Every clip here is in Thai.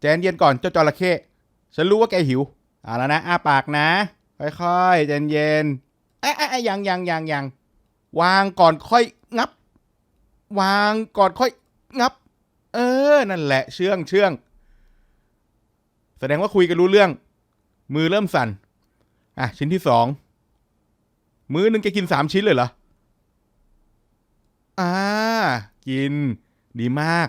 ใจเย็นก่อนเจ้าจระเข้ฉันรู้ว่าแกหิวเอาแล้วนะอ้าปากนะ ค่อยๆใจเย็นเอ๊ะเอ๊ะเอ๊ะยังยังยังยังวางก่อนค่อยงับ วางก่อนค่อยงับ เออ นั่นแหละเชื่องเชื่องแสดงว่าคุยกันรู้เรื่อง มือเริ่มสั่น อะ ชิ้นที่สองมือหนึ่งแกกินสามชิ้นเลยเหรอ อ่า กิน ดีมาก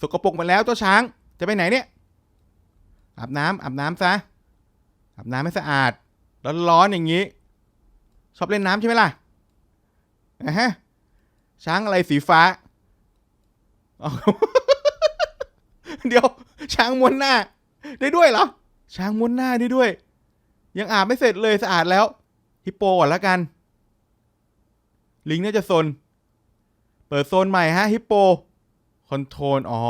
สกปรกมาแล้วเจ้าช้างจะไปไหนเนี่ยอาบน้ำอาบน้ำซะอาบน้ำให้สะอาดร้อนๆอย่างนี้ ชอบเล่นน้ำใช่ไหมล่ะอะฮะช้างอะไรสีฟ้าเดี๋ยว ช้างม้วนหน้า ได้ด้วยเหรอ ช้างม้วนหน้าได้ด้วย ยังอาบไม่เสร็จเลยสะอาดแล้ว ฮิปโปก่อนละกัน ลิงน่าจะโซน เปิดโซนใหม่ฮะ ฮิปโป คอนโทรลอ๋อ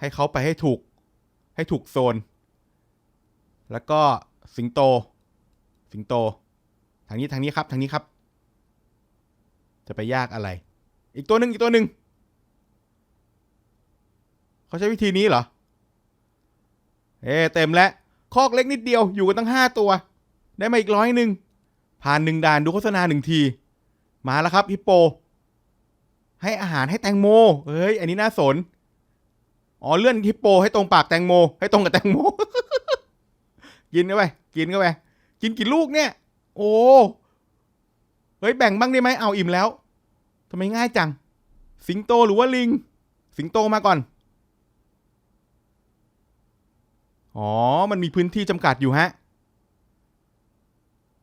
ให้เขาไปให้ถูก ให้ถูกโซน แล้วก็สิงโต สิงโต ทางนี้ทางนี้ครับ ทางนี้ครับ จะไปยากอะไร อีกตัวหนึ่งอีกตัวหนึ่งเขาใช้วิธีนี้เหรอ เอ๊เต็มแล้ว คอกเล็กนิดเดียว อยู่กันตั้งห้าตัว ได้มาอีกร้อยหนึ่งผ่านหนึ่งด่านดูโฆษณาหนึ่งที มาแล้วครับฮิปโป ให้อาหารให้แตงโมเฮ้ย อันนี้น่าสน อ๋อเลื่อนฮิปโปให้ตรงปากแตงโม ให้ตรงกับแตงโม กินเข้าไป กินเข้าไป กินกี่ลูกเนี่ย โอ้ เฮ้ยแบ่งบ้างได้ไหมเอาอิ่มแล้วทำไมง่ายจัง สิงโตหรือว่าลิง สิงโตมาก่อน อ๋อ มันมีพื้นที่จำกัดอยู่ฮะ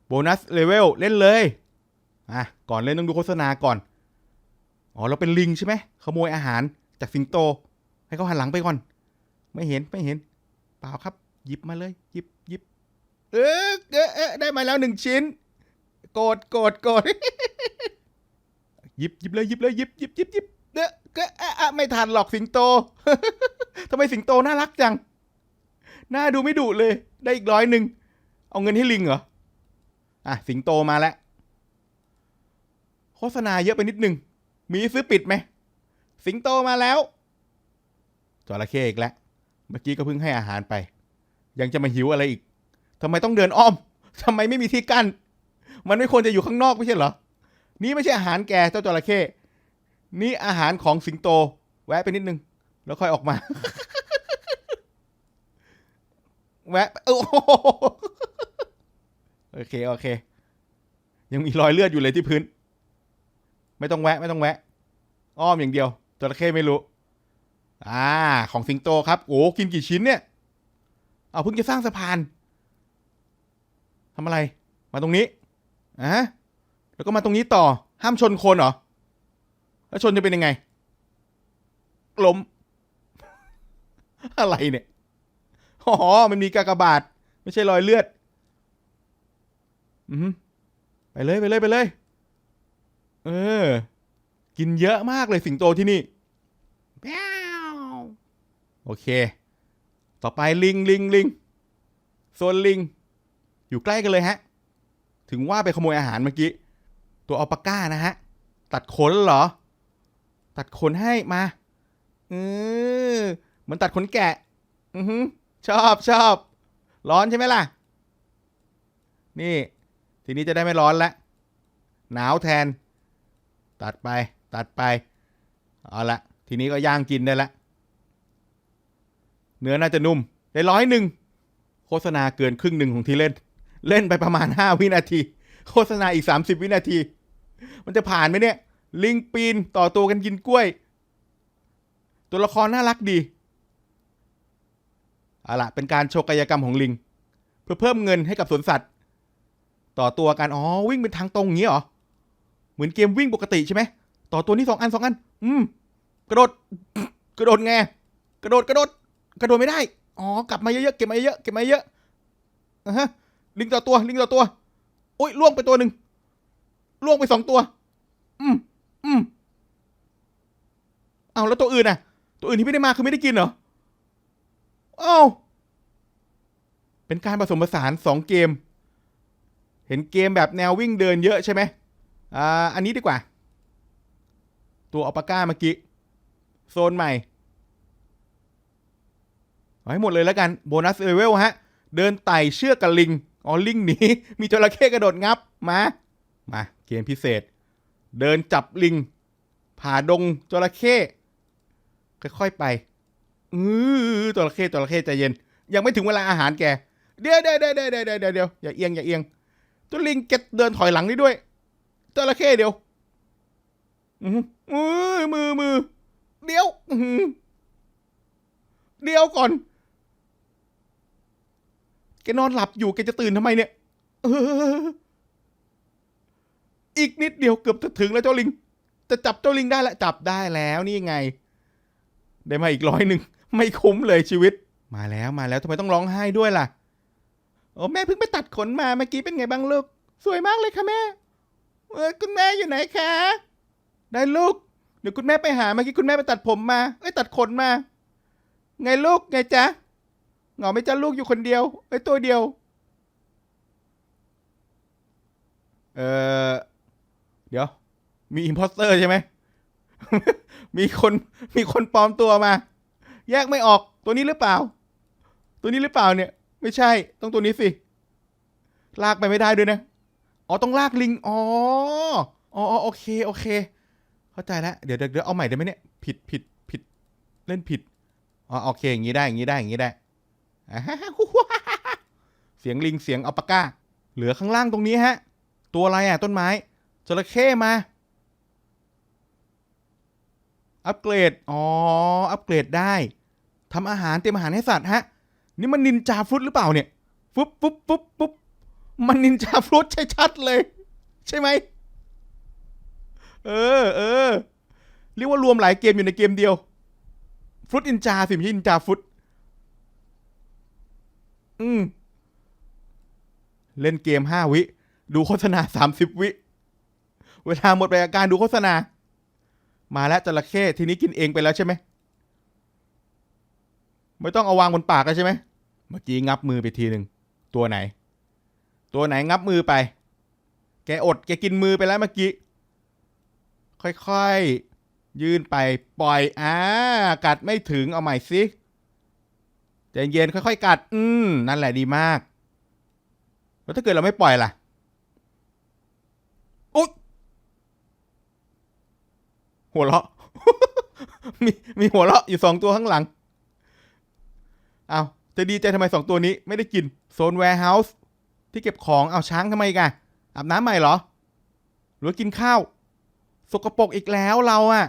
โบนัสเลเวลเล่นเลย อะ ก่อนเล่นต้องดูโฆษณาก่อน อ๋อเราเป็นลิงใช่ไหมขโมยอาหารจากสิงโต ให้เขาหันหลังไปก่อน ไม่เห็นไม่เห็น เปล่าครับ หยิบมาเลยหยิบหยิบเออเออเออได้มาแล้วหนึ่งชิ้น โกรธโกรธโกรธหยิบหยิบเลยหยิบเลยหยิบหยิบหยิบหยิบเออก็อะไม่ทันหรอกสิงโตทำไมสิงโตน่ารักจังหน้าดูไม่ดุเลย ได้อีกร้อยหนึ่งเอาเงินให้ลิงเหรออะสิงโตมาแล้วโฆษณาเยอะไปนิดนึง มีซื้อปิดไหม สิงโตมาแล้ว จระเข้อีกแล้ว เมื่อกี้ก็เพิ่งให้อาหารไป ยังจะมาหิวอะไรอีกทำไมต้องเดินอ้อมทำไมไม่มีที่กั้น มันไม่ควรจะอยู่ข้างนอกไม่ใช่เหรอ นี่ไม่ใช่อาหารแกเจ้าจระเข้ นี่อาหารของสิงโต แวะไปนิดนึง แล้วค่อยออกมา แวะโอ้โหโอเค โอเค ยังมีรอยเลือดอยู่เลยที่พื้น ไม่ต้องแวะ ไม่ต้องแวะ อ้อมอย่างเดียวจระเข้ไม่รู้ อ่า ของสิงโตครับ โอ้กินกี่ชิ้นเนี่ย เอาเพิ่งจะสร้างสะพานทำอะไร มาตรงนี้อะแล้วก็มาตรงนี้ต่อ ห้ามชนคนเหรอ แล้วชนจะเป็นยังไง ล้ม อะไรเนี่ย อ๋อ มันมีกากบาท ไม่ใช่รอยเลือด อืมไปเลย ไปเลย ไปเลย เออ กินเยอะมากเลยสิงโตที่นี่แป้วโอเค ต่อไปลิงลิงลิงโซนลิง อยู่ใกล้กันเลยฮะ ถึงว่าไปขโมยอาหารเมื่อกี้ ตัวอัลปาก้านะฮะ ตัดขนเหรอ ตัดขนให้มาเออเหมือนตัดขนแกะ อือหือชอบชอบ ร้อนใช่ไหมล่ะ นี่ ทีนี้จะได้ไม่ร้อนแล้วหนาวแทน ตัดไปตัดไป เอาละทีนี้ก็ย่างกินได้ละ เนื้อน่าจะนุ่ม ได้ร้อยหนึ่ง โฆษณาเกินครึ่งหนึ่งของที่เล่น เล่นไปประมาณห้าวินาที โฆษณาอีกสามสิบวินาที มันจะผ่านไหมเนี่ย ลิงปีนต่อตัวกันกินกล้วย ตัวละครน่ารักดีเอาละเป็นการโชว์กายกรรมของลิง เพื่อเพิ่มเงินให้กับสวนสัตว์ ต่อตัวกันอ๋อวิ่งเป็นทางตรงอย่างนี้เหรอ มือนเกมวิ่งปกติใช่ไหมต่อตัวนี้สองอันสองอัน อืม กระโดด กระโดดไง กระโดดกระโดด กระโดดไม่ได้ อ๋อ กลับมาเยอะๆ เก็บมาเยอะๆ เก็บมาเยอะอะฮะ ลิงต่อตัว ลิงต่อตัวอุ้ยล่วงไปตัวหนึ่งล่วงไปสองตัว อืม อืม เอาแล้วตัวอื่นน่ะ ตัวอื่นที่ไม่ได้มาคือไม่ได้กินเหรอ เอ้า เป็นการผสมผสานสองเกม เห็นเกมแบบแนววิ่งเดินเยอะใช่ไหม อ่าอันนี้ดีกว่า ตัวอัลปาก้าเมื่อกี้ โซนใหม่เอาให้หมดเลยแล้วกัน โบนัสเลเวลฮะ เดินไต่เชือกกับลิง อ๋อ ลิงหนี มีจระเข้กระโดดงับ มา มา เกมพิเศษ เดินจับลิง ผ่าดงจระเข้ ค่อยๆไป อือจระเข้จระเข้ใจเย็น ยังไม่ถึงเวลาอาหารแก เดี๋ยวเดี๋ยวเดี๋ยวเดี๋ยวเดี๋ยวเดี๋ยวอย่าเอียงอย่าเอียง ตัวลิงแกเดินถอยหลังได้ด้วย จระเข้เดี๋ยวอือมือมือมือเดี๋ยวอื้อหือเดี๋ยวก่อน แกนอนหลับอยู่แกจะตื่นทำไมเนี่ยเอออีกนิดเดียวเกือบจะถึงแล้วเจ้าลิง จะจับเจ้าลิงได้แล้วจับได้แล้วนี่ไง ได้มาอีกร้อยหนึ่งไม่คุ้มเลยชีวิต มาแล้วมาแล้วทำไมต้องร้องไห้ด้วยล่ะ โอ้แม่เพิ่งไปตัดขนมาเมื่อกี้เป็นไงบ้างลูก สวยมากเลยค่ะแม่ เออคุณแม่อยู่ไหนคะ ได้ลูก เดี๋ยวคุณแม่ไปหาเมื่อกี้คุณแม่ไปตัดผมมา เอ้ยตัดขนมา ไงลูกไงจ๊ะเหงาไหม่จ้าลูกอยู่คนเดียวไอ้ยตัวเดียว เออเดี๋ยว มีอิมพอสเตอร์ใช่ไหม มีคนมีคนปลอมตัวมา แยกไม่ออกตัวนี้หรือเปล่า ตัวนี้หรือเปล่าเนี่ย ไม่ใช่ ต้องตัวนี้สิ ลากไปไม่ได้ด้วยนะ อ๋อต้องลากลิง อ๋อ อ๋อโอเค โอเค เข้าใจแล้ว เดี๋ยวเดี๋ยวเอาใหม่ได้ไหมเนี่ย ผิดผิดผิด เล่นผิด อ๋อโอเค อย่างนี้ได้ อย่างนี้ได้ อย่างนี้ได้เสียงลิง เสียงอัลปาก้า เหลือข้างล่างตรงนี้ฮะ ตัวอะไรอะ ต้นไม้ จระเข้มา อัปเกรด อ๋อ อัปเกรดได้ ทำอาหารเตรียมอาหารให้สัตว์ฮะ นี่มันนินจาฟุตหรือเปล่าเนี่ย ฟุบฟุบฟุบฟุบ มันนินจาฟรุตชัดๆเลย ใช่ไหม เออเออเรียกว่ารวมหลายเกมอยู่ในเกมเดียวฟรุตอินจาสิไม่ใช่นินจาฟรุตอืมเล่นเกมห้าวิ ดูโฆษณาสามสิบวิ เวลาหมดไปกับการดูโฆษณา มาแล้วจระเข้ทีนี้กินเองไปแล้วใช่ไหม ไม่ต้องเอาวางบนปากแล้วใช่ไหม เมื่อกี้งับมือไปทีหนึ่ง ตัวไหน ตัวไหนงับมือไป แกอดแกกินมือไปแล้วเมื่อกี้ ค่อยๆ ยื่นไปปล่อยอ่ากัดไม่ถึงเอาใหม่สิใจเย็นค่อยๆ กัด อืมนั่นแหละดีมาก แล้วถ้าเกิดเราไม่ปล่อยล่ะอุ๊ยหัวเราะ มีมีหัวเราะอยู่สองตัวข้างหลัง เอาจะดีใจทำไมสองตัวนี้ไม่ได้กินโซนแวร์เฮาส์ ที่เก็บของเอาช้างทำไมกันอาบน้ำใหม่เหรอ หรือกินข้าว สกปรกอีกแล้วเราอะ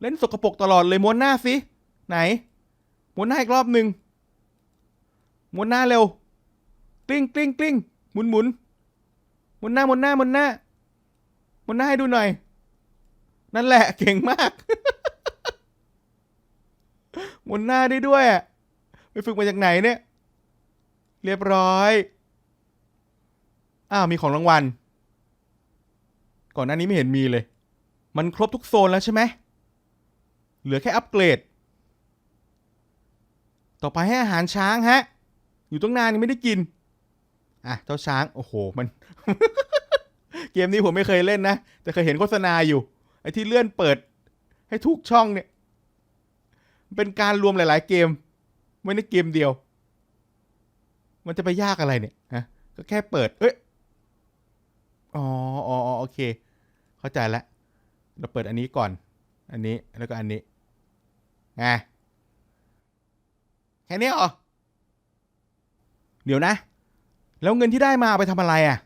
เล่นสกปรกตลอดเลยม้วนหน้าสิไหนม้วนหน้าอีกรอบหนึ่งม้วนหน้าเร็วกลิ้งกลิ้งกลิ้งหมุนหมุนหมุนหน้าหมุนหน้าหมุนหน้าหมุนหน้าให้ดูหน่อย นั่นแหละเก่งมากหมุนหน้าได้ด้วยอะไปฝึกมาจากไหนเนี่ย เรียบร้อย อ้าวมีของรางวัล ก่อนหน้านี้ไม่เห็นมีเลย มันครบทุกโซนแล้วใช่ไหมเหลือแค่อัปเกรด ต่อไปให้อาหารช้างฮะ อยู่ตั้งนานยังไม่ได้กิน อะเจ้าช้าง โอ้โห มัน เกมนี้ผมไม่เคยเล่นนะ แต่เคยเห็นโฆษณาอยู่ ไอ้ที่เลื่อนเปิด ให้ทุกช่องเนี่ย เป็นการรวมหลาย ๆ เกมไว้ในเกมเดียว มันจะไปยากอะไรเนี่ยฮะก็แค่เปิด เอ้ย อ๋ออ๋อโอเค เข้าใจแล้วเราเปิดอันนี้ก่อน อันนี้แล้วก็อันนี้ไงแค่นี้เหรอ เดี๋ยวนะ แล้วเงินที่ได้มาเอาไปทำอะไรอะ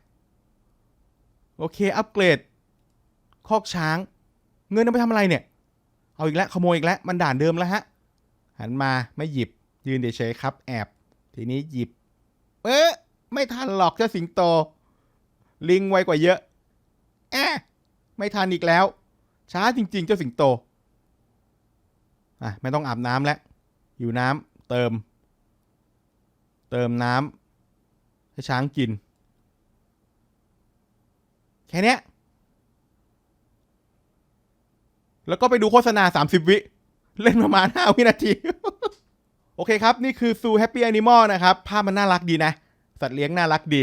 โอเค อัปเกรด คอกช้าง เงินเอาไปทำอะไรเนี่ย เอาอีกแล้ว ขโมยอีกแล้ว มันด่านเดิมแล้วฮะ หันมาไม่หยิบ ยืนเฉยๆครับ แอบ ทีนี้หยิบ เอ๊ะ ไม่ทันหรอกเจ้าสิงโต ลิงไวกว่าเยอะ แอะไม่ทันอีกแล้ว ช้าจริง ๆ เจ้าสิงโต อะ ไม่ต้องอาบน้ำแล้ว อยู่น้ำเติม เติมน้ำให้ช้างกิน แค่นี้แล้วก็ไปดูโฆษณา 30 วิ เล่นประมาณ 5 วินาที โอเคครับ นี่คือ Zoo Happy Animal นะครับ ภาพมันน่ารักดีนะ สัตว์เลี้ยงน่ารักดี